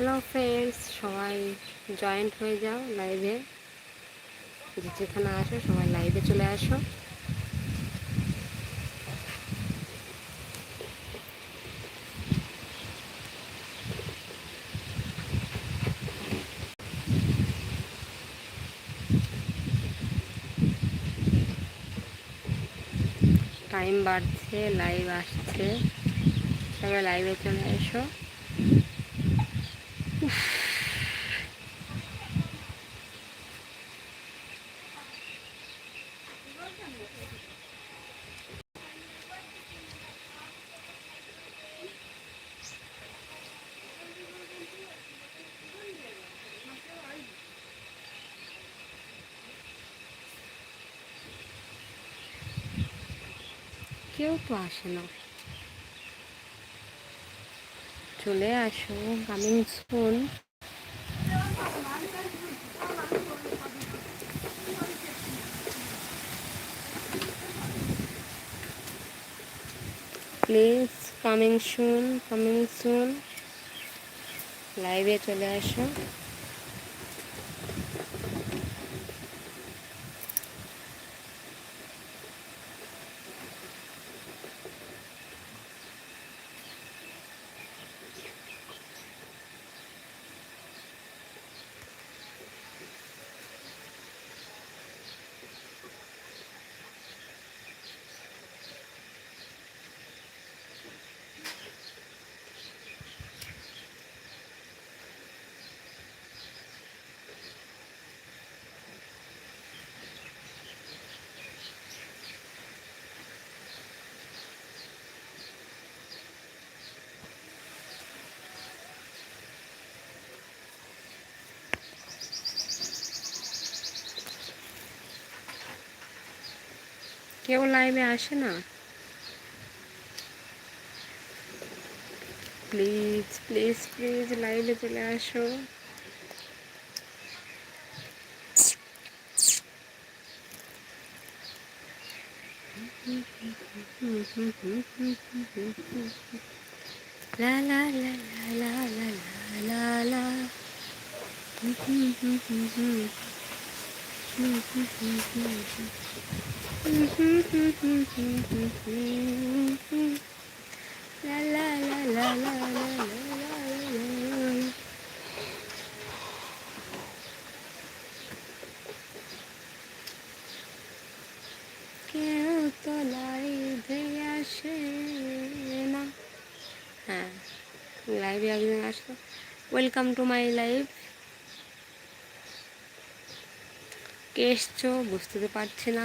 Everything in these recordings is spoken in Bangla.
হ্যালো ফ্রেন্ডস সবাই জয়েন্ট হয়ে যাও লাইভে যেখানে আসো, সবাই লাইভে চলে আসো। টাইম বাড়ছে লাইভ আসছে। সবাই লাইভে চলে এসো। কেউ তো আসে না। চলে আসো coming soon please coming soon coming soon লাইভে চলে আসো। কেউ লাইভে আসে না? প্লিজ প্লিজ প্লিজ, লাইভে চলে আসো। La la la la la la la la কেউ তো লাইভে আসে না হ্যাঁ লাইভে একজন আসলো ওয়েলকাম টু মাই লাইভ কে এসছো? বুঝতে তো পারছি না।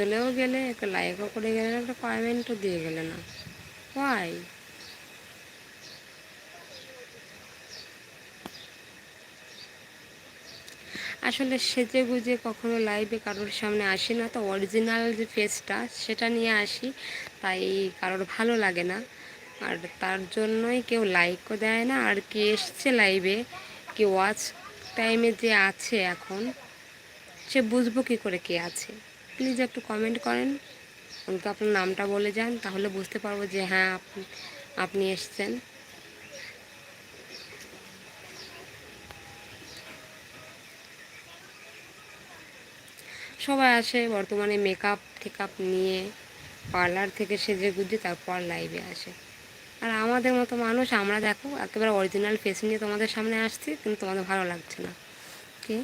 চলেও গেলে একটা লাইকও করে গেলে না একটা কমেন্টও দিয়ে গেলে না। ওয়াই আসলে সেজে গুজে কখনো লাইভে কারোর সামনে আসি না, তো অরিজিনাল যে ফেসটা সেটা নিয়ে আসি, তাই কারোর ভালো লাগে না। আর তার জন্যই কেউ লাইকও দেয় না, আর কে এসছে লাইভে কে ওয়াচ টাইমে যে আছে এখন, সে বুঝব কী করে কে আছে। প্লিজ একটু কমেন্ট করেন। অন্তত আপনার নামটা বলে যান, তাহলে বুঝতে পারব যে হ্যাঁ আপনি আপনি এসছেন। সবাই আসে বর্তমানে মেকআপ টেকআপ নিয়ে পার্লার থেকে সেজে গুজে তারপর লাইভে আসে। আর আমাদের মতো মানুষ, আমরা দেখো, একেবারে অরিজিনাল ফেস নিয়ে তোমাদের সামনে আসছি, কিন্তু তোমাদের ভালো লাগছে না। কি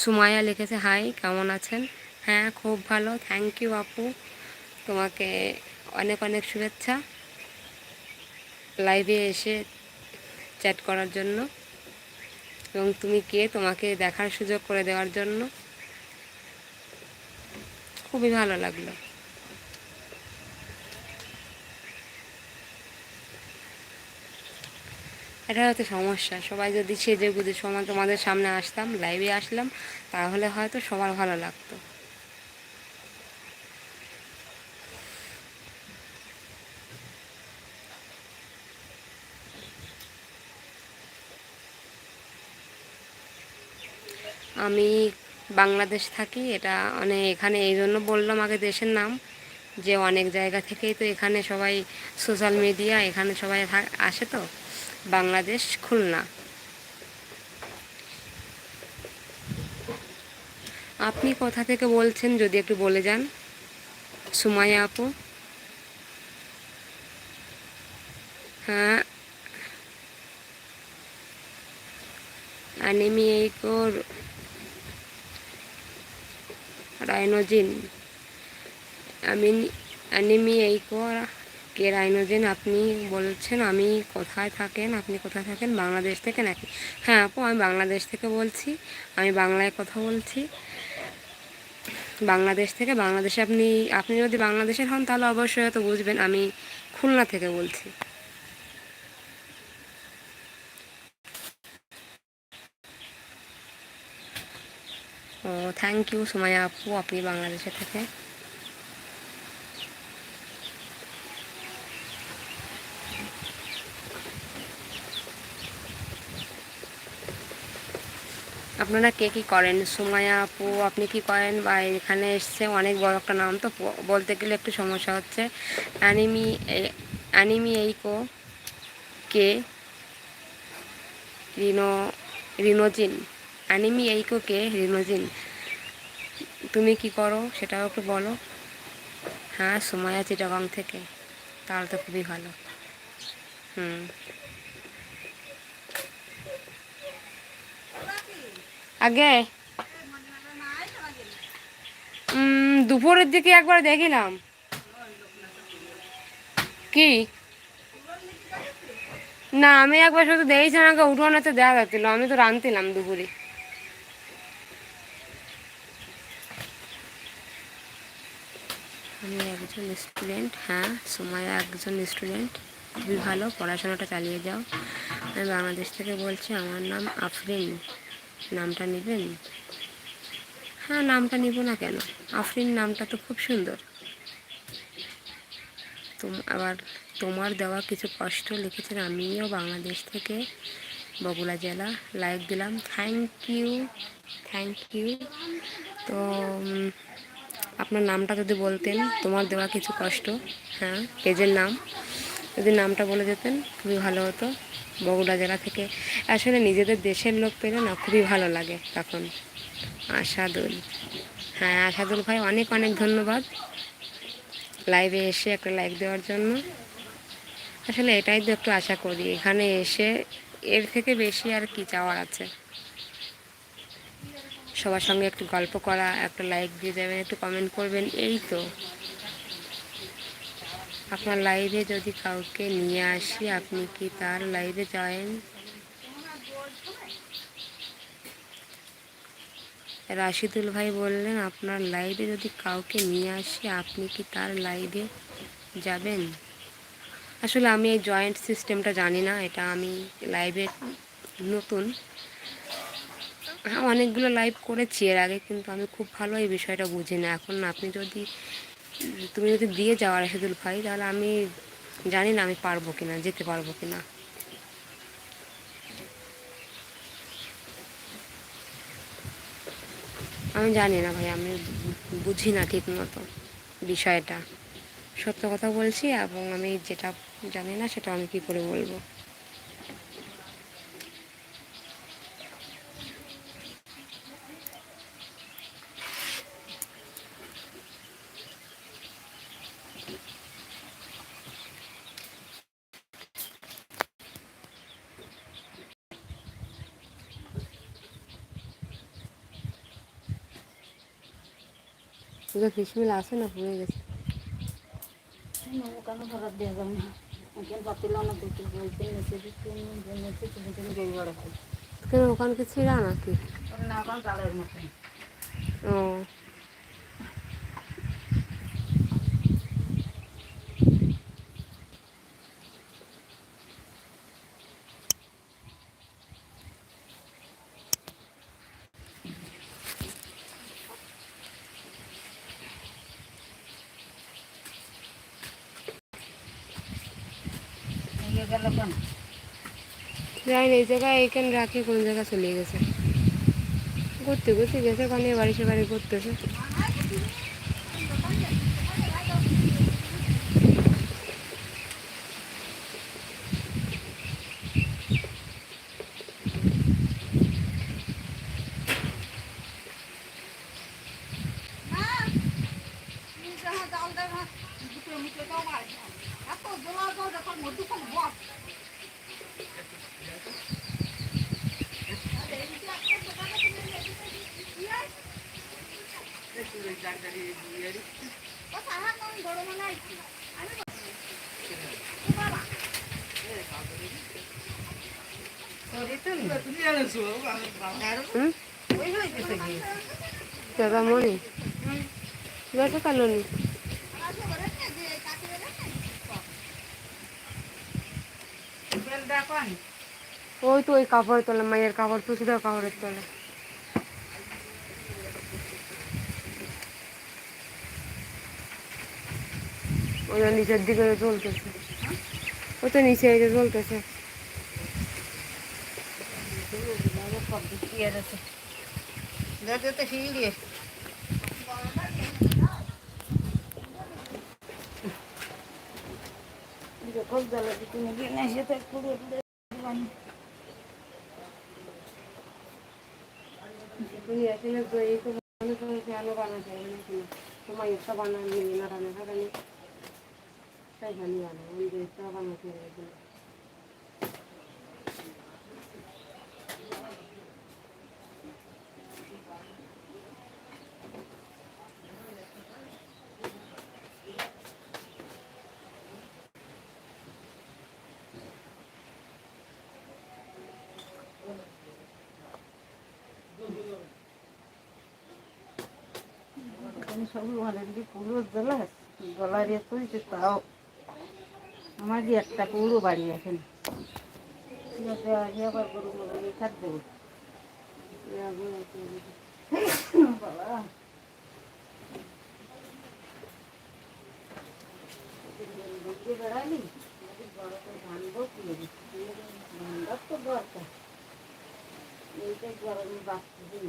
সুমায়া লিখেছে হাই কেমন আছেন? হ্যাঁ খুব ভালো। থ্যাংক ইউ আপু। তোমাকে অনেক অনেক শুভেচ্ছা। লাইভে এসে চ্যাট করার জন্য। এবং তুমি কে তোমাকে দেখার সুযোগ করে দেওয়ার জন্য। খুবই ভালো লাগল। এটা হয়তো সমস্যা। সবাই যদি সেজে গুজে সময় তোমাদের সামনে আসতাম লাইভে আসলাম, তাহলে হয়তো সবার ভালো লাগতো। আমি বাংলাদেশ থাকি, এটা মানে এখানে এই জন্য বললাম আগে দেশের নাম, যে অনেক জায়গা থেকেই তো এখানে সবাই সোশ্যাল মিডিয়া এখানে সবাই আসে তো। বাংলাদেশ খুলনা। আপনি কোথা থেকে বলছেন, যদি একটু বলে যান? সুমাইয়া আপু। হ্যাঁ। অ্যানিমিয়েকোর রাইনোজিন। আমি অ্যানিমিয়েকো কে রাইনোজিন আপনি বলছেন, আমি কোথায় থাকেন, আপনি কোথায় থাকেন? বাংলাদেশ থেকে নাকি? হ্যাঁ আপু, আমি বাংলাদেশ থেকে বলছি, আমি বাংলায় কথা বলছি। বাংলাদেশ থেকে, বাংলাদেশে আপনি আপনি যদি বাংলাদেশের হন তাহলে অবশ্যই হয়তো বুঝবেন, আমি খুলনা থেকে বলছি। ও থ্যাংক ইউ সুমাইয়া আপু, আপনি বাংলাদেশে থেকে। আপনারা কে কী করেন? সুমাইয়া আপু, আপনি কি করেন? বা এখানে এসছে অনেক বড় একটা নাম, তো বলতে গেলে একটু সমস্যা হচ্ছে। অ্যানিমি অ্যানিমি এইকো, কে? রিনো, রিনোজিন। অ্যানিমি এইকো কে রিনোজিন তুমি কি করো সেটাও একটু বলো। হ্যাঁ সুমাইয়া চিটাগং থেকে। তাহলে তো খুবই ভালো। হুম। আগে। দুপুরের দিকে একবার দেখিলাম। কি? না, আমি একবার শুধু দেখেছি আমাকে উঠোনেতে দেওয়া যাচ্ছিল। আমি তো রাঁধছিলাম দুপুরে। আমি একজন স্টুডেন্ট হ্যাঁ সময় একজন স্টুডেন্ট খুবই ভালো, পড়াশোনাটা চালিয়ে যাও। আমি বাংলাদেশ থেকে বলছি, আমার নাম আফরিন। নামটা নেবেন? হ্যাঁ নামটা নিব না কেন? আফরিন নামটা তো খুব সুন্দর। আবার তোমার দেওয়া কিছু কষ্ট লিখেছেন, আমিও বাংলাদেশ থেকে বগুড়া জেলা লাইক দিলাম। থ্যাংক ইউ থ্যাংক ইউ তো আপনার নামটা যদি বলতেন, তোমার দেওয়া কিছু কষ্ট। হ্যাঁ পেজের নাম। যদি নামটা বলে যেতেন খুবই ভালো হতো। বগুড়া জেলা থেকে। আসলে নিজেদের দেশের লোক পেলে না, খুবই ভালো লাগে তখন। আশাদুল। হ্যাঁ আশাদুল ভাই, অনেক অনেক ধন্যবাদ। লাইভে এসে একটা লাইক দেওয়ার জন্য। আসলে এটাই তো একটু আশা করি। এখানে এসে এর থেকে বেশি আর কি চাওয়ার আছে? সবার সঙ্গে একটু গল্প করা, একটা লাইক দিয়ে যাবেন, একটু কমেন্ট করবেন, এই তো। আপনার লাইভে যদি কাউকে নিয়ে আসি, আপনি কি তার লাইভে জয়েন রাশিদুল ভাই বললেন, আপনার লাইভে যদি কাউকে নিয়ে আসি, আপনি কি তার লাইভে যাবেন? আসলে আমি এই জয়েন্ট সিস্টেমটা জানি না, এটা আমি লাইভে নতুন। অনেকগুলো লাইভ করেছি এর আগে, কিন্তু আমি খুব ভালো এই বিষয়টা বুঝি না। এখন আপনি যদি, তুমি যদি দিয়ে যাও রাশিদুল ভাই, তাহলে আমি জানি না আমি পারব কিনা, যেতে পারব কিনা। আমি জানি না ভাই, আমি বুঝি না ঠিক মতো বিষয়টা। সত্য কথা বলছি এবং আমি যেটা জানি না সেটা আমি কী করে বলব। তোদের ফিসমিল আছে না পুড়ে গেছে ওখানে খরাপ দিয়ে যাব না ওখানে পাতিলাম না দেখতে বলতে নেচে দিতে নেচে তুমি তুমি গই বড় খাই কেন ওখানে কি ছিঁড়া নাকি না ওখানে চালের মতন ও এগিয়ে গেল কেন যাই এই জায়গায় এখানে রাখি, কোন জায়গায় চলে গেছে। ঘুরতে ঘুরতে গেছে ওখানে বাড়ি সে বাড়ি ঘুরতেছে। দাদা মনি বেসে কালোনি ওই তো ওই কাপড় তোলা মায়ের কাপড় তো কাপড়ের তোলে। ওই নিচের দিকে চলতেছে তো নিচে যে চলতেছে যখন জ্বালা দিতে নাকি না সেটা পুরো তুমি এখানে তো এই তো মনে করো আলো বানাতে তোমার একটা বানানি না রান্না যে একটা বানাতে হবে আমি সবই ভালো পুরো জ্বালা গলার হয়েছে তাও আমার যে একটা পুরো বাড়ি আছে বেড়ালি বড় কি ধানবার তো দরকার এইটাই গরমে বাঁচতে দিন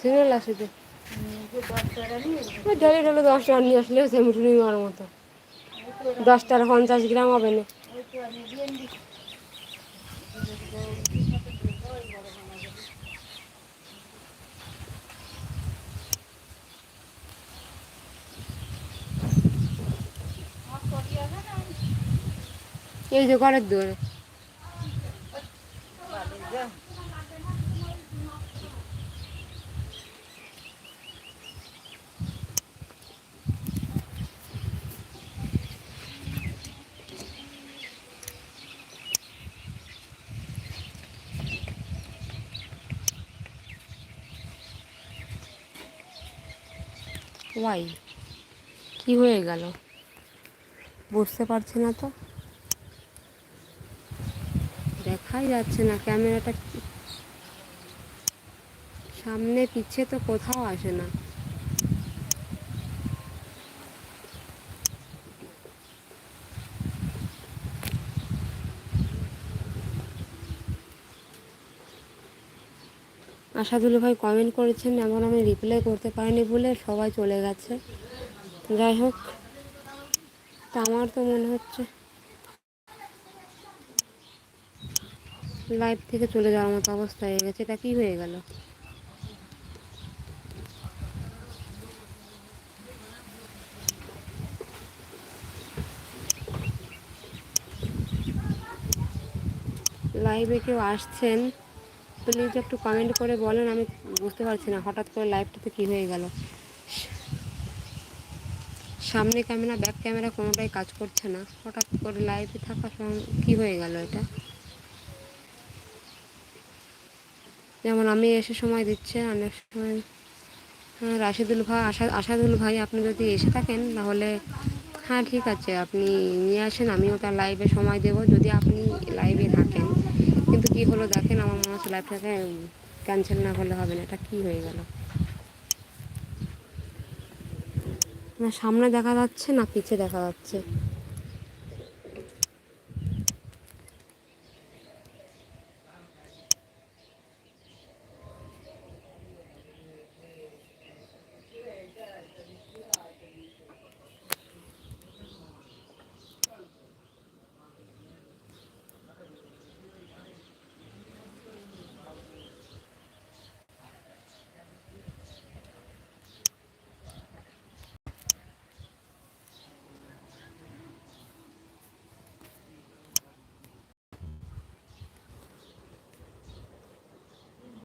যে দশ টাকা নিয়ে আসলে মার মতো পঞ্চাশ গ্রাম হবে না ওই তো আমি দিয়ে দিই এই যে ঘরের দৌড়ে ওয়াই কি হয়ে গেল? বুঝতে পারছি না তো। দেখাই যাচ্ছে না, ক্যামেরাটা সামনে পিছে তো কোথাও আসে না। আশাদুল ভাই কমেন্ট করেছেন এখন আমি রিপ্লাই করতে পারিনি বলে সবাই চলে গেছে। যাই হোক, তা আমার তো মনে হচ্ছে লাইভ থেকে চলে যাওয়ার মতো অবস্থা হয়ে গেছে, এটা কি হয়ে গেল? লাইভে কেউ আসছেন প্লিজ একটু কমেন্ট করে বলেন, আমি বুঝতে পারছি না, হঠাৎ করে লাইভটাতে কী হয়ে গেল? সামনে ক্যামেরা ব্যাক ক্যামেরা কোনোটাই কাজ করছে না, হঠাৎ করে লাইভে থাকার সময় কী হয়ে গেল এটা? যেমন আমি এসে সময় দিচ্ছে, অনেক সময় রাশিদুল ভাই, আশা, আশাদুল ভাই আপনি যদি এসে থাকেন, তাহলে হ্যাঁ ঠিক আছে, আপনি নিয়ে আসেন, আমিও তার লাইভে সময় দেব, যদি আপনি লাইভে থাকেন। কিন্তু কি হলো দেখেন, আমার হচ্ছে লাইভটাকে ক্যান্সেল না করলে হবে না, এটা কি হয়ে গেল? না, সামনে দেখা যাচ্ছে না, পিছে দেখা যাচ্ছে।